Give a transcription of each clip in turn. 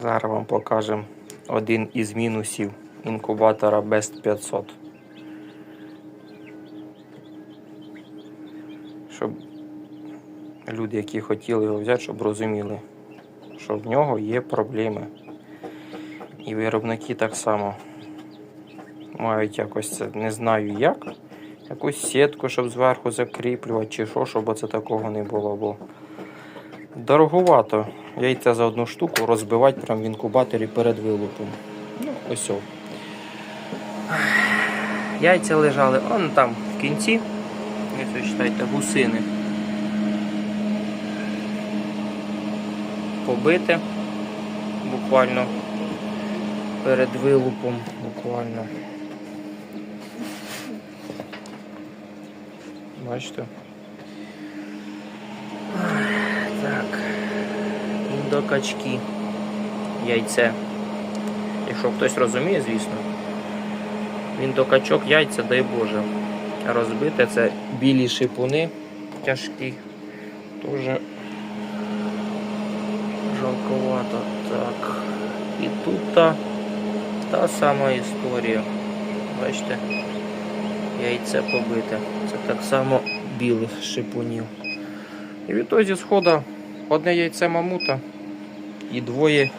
Зараз вам покажемо один із мінусів інкубатора Best 500. Щоб люди, які хотіли його взяти, щоб розуміли, що в нього є проблеми. І виробники так само мають якось це, не знаю як, якусь сітку, щоб зверху закріплювати, чи що, щоб оце такого не було. Бо дороговато яйця за одну штуку розбивати прямо в інкубаторі перед вилупом. Ну, ось. Яйця лежали он там в кінці. Ось ось, гусини. Побите буквально перед вилупом, буквально. Бачите? Індокачки. Яйце. Якщо хтось розуміє, звісно. Він до качок яйця, дай Боже. Розбите це білі шипуни тяжкі. Тоже жалковато. Так. І тут та, та сама історія. Бачите? Яйце побите. Це так само білих шипунів. І відтоді схода одне яйце мамута і двоє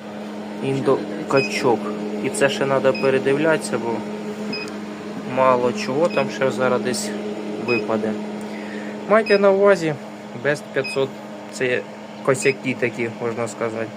індокачок. І це ще треба передивлятися, бо мало чого там ще зараз десь випаде. Майте на увазі, Best 500 це косяки такі, можна сказати.